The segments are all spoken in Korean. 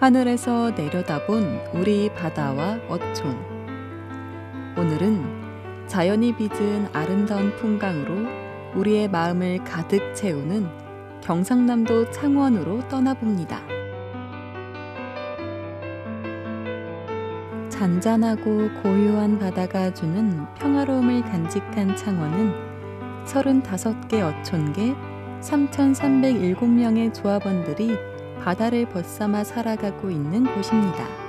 하늘에서 내려다본 우리 바다와 어촌. 오늘은 자연이 빚은 아름다운 풍광으로 우리의 마음을 가득 채우는 경상남도 창원으로 떠나봅니다. 잔잔하고 고요한 바다가 주는 평화로움을 간직한 창원은 35개 어촌계 3,307명의 조합원들이 바다를 벗삼아 살아가고 있는 곳입니다.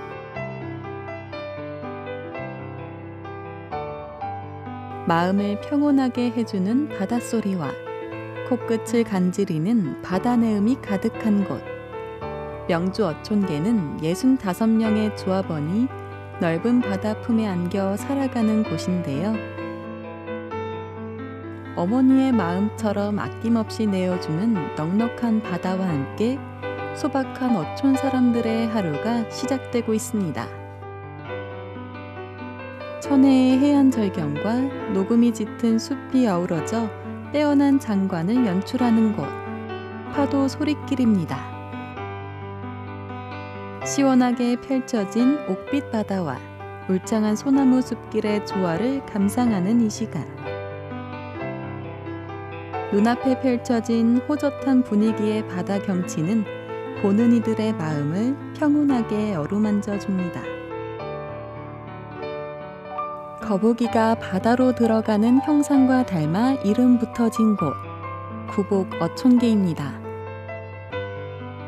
마음을 평온하게 해주는 바닷소리와 코끝을 간지리는 바다 내음이 가득한 곳. 명주 어촌계는 65명의 조합원이 넓은 바다 품에 안겨 살아가는 곳인데요. 어머니의 마음처럼 아낌없이 내어주는 넉넉한 바다와 함께 소박한 어촌 사람들의 하루가 시작되고 있습니다. 천혜의 해안 절경과 녹음이 짙은 숲이 어우러져 떼어난 장관을 연출하는 곳, 파도 소리길입니다. 시원하게 펼쳐진 옥빛 바다와 울창한 소나무 숲길의 조화를 감상하는 이 시간. 눈앞에 펼쳐진 호젓한 분위기의 바다 경치는 보는 이들의 마음을 평온하게 어루만져 줍니다. 거북이가 바다로 들어가는 형상과 닮아 이름 붙어진 곳, 구복 어촌계입니다.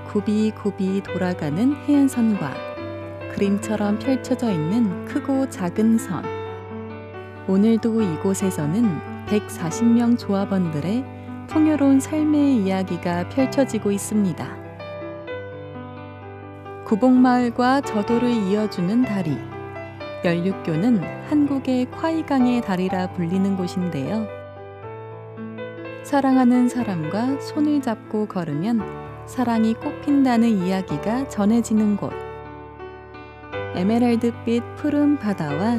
굽이굽이 돌아가는 해안선과 그림처럼 펼쳐져 있는 크고 작은 선. 오늘도 이곳에서는 140명 조합원들의 풍요로운 삶의 이야기가 펼쳐지고 있습니다. 구복마을과 저도를 이어주는 다리. 연륙교는 한국의 콰이강의 다리라 불리는 곳인데요. 사랑하는 사람과 손을 잡고 걸으면 사랑이 꽃핀다는 이야기가 전해지는 곳. 에메랄드빛 푸른 바다와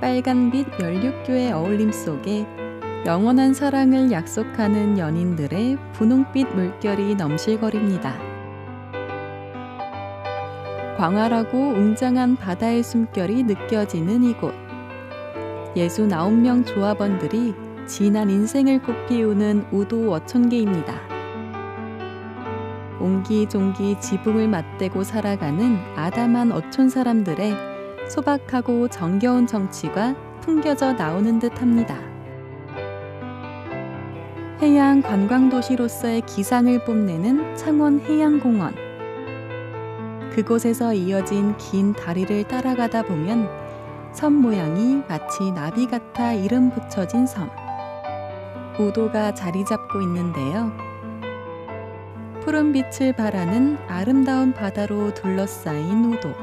빨간빛 연륙교의 어울림 속에 영원한 사랑을 약속하는 연인들의 분홍빛 물결이 넘실거립니다. 광활하고 웅장한 바다의 숨결이 느껴지는 이곳. 69명 조합원들이 진한 인생을 꽃피우는 우도 어촌계입니다. 옹기종기 지붕을 맞대고 살아가는 아담한 어촌 사람들의 소박하고 정겨운 정치가 풍겨져 나오는 듯 합니다. 해양 관광도시로서의 기상을 뽐내는 창원 해양공원. 그곳에서 이어진 긴 다리를 따라가다 보면 섬 모양이 마치 나비 같아 이름 붙여진 섬. 우도가 자리 잡고 있는데요. 푸른 빛을 바라는 아름다운 바다로 둘러싸인 우도.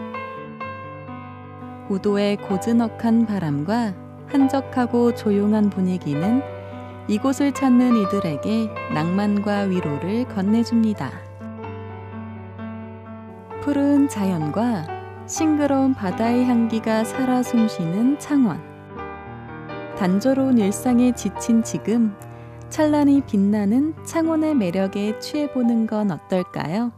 우도의 고즈넉한 바람과 한적하고 조용한 분위기는 이곳을 찾는 이들에게 낭만과 위로를 건네줍니다. 푸른 자연과 싱그러운 바다의 향기가 살아 숨쉬는 창원. 단조로운 일상에 지친 지금 찬란히 빛나는 창원의 매력에 취해보는 건 어떨까요?